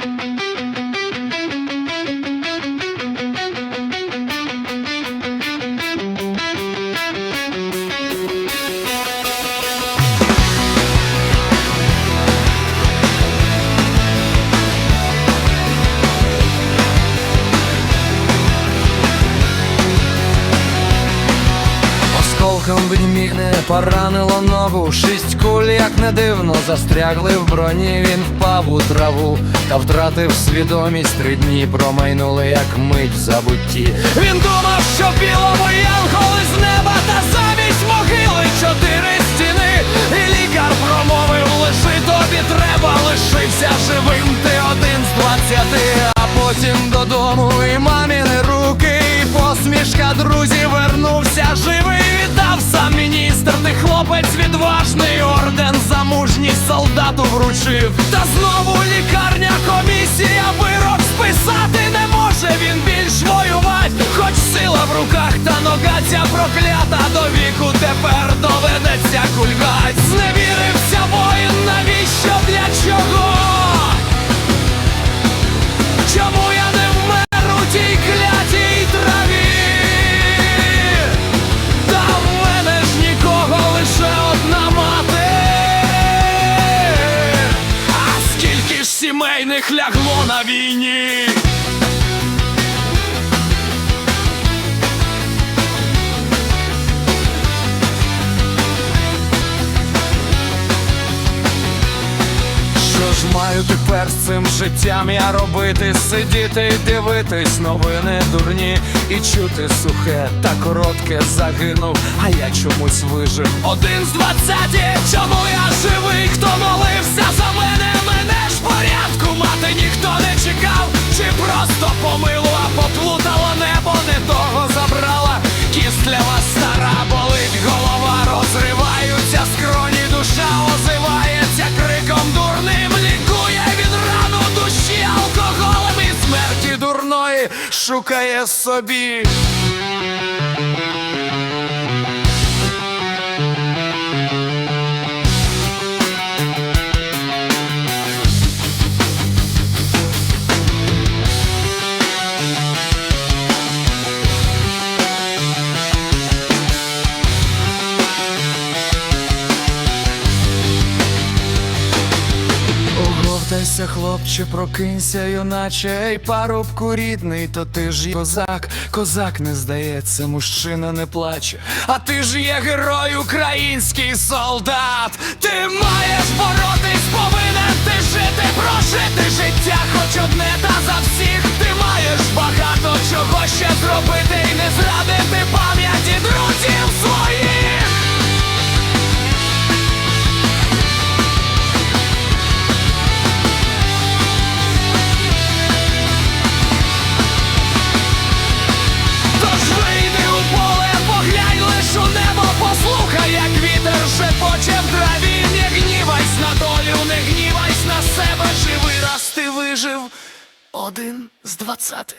Thank you. Осколком відмігне поранило ногу, шість куль, як не дивно, застрягли в броні. Він впав у траву та втратив свідомість. Три дні промайнули, як мить в забутті. Він думав, що білому янголи з неба, та замість могили чотири стіни. І лікар промовив, лиши тобі треба, лишився живим. Ти один з двадцяти, а потім додому і маміни руки, посмішка друзів вернувся живий. Віддав сам міністр, ти хлопець відважний орден за мужність солдату вручив. Та знову лікарня, комісія, вирок списати не може він більш воювати. Хоч сила в руках, та нога ця проклята до віку тепер доведеться кульгать. Зневірився воїн, навіщо для сімейних лягло на війні? Що ж маю тепер з цим життям я робити? Сидіти і дивитись новини дурні І чути сухе та коротке загинув, а я чомусь вижив Один з двадцяті, чому я живий? Хто молився шукає собі. Оговтайся, хлопче, прокинься, юначе, ей, парубку рідний, то ти ж козак, козак не здається, мужчина не плаче, а ти ж є герой, український солдат. Шепоче в траві. Не гнівайсь на долю, не гнівайсь на себе, живий раз ти вижив один з двадцяти.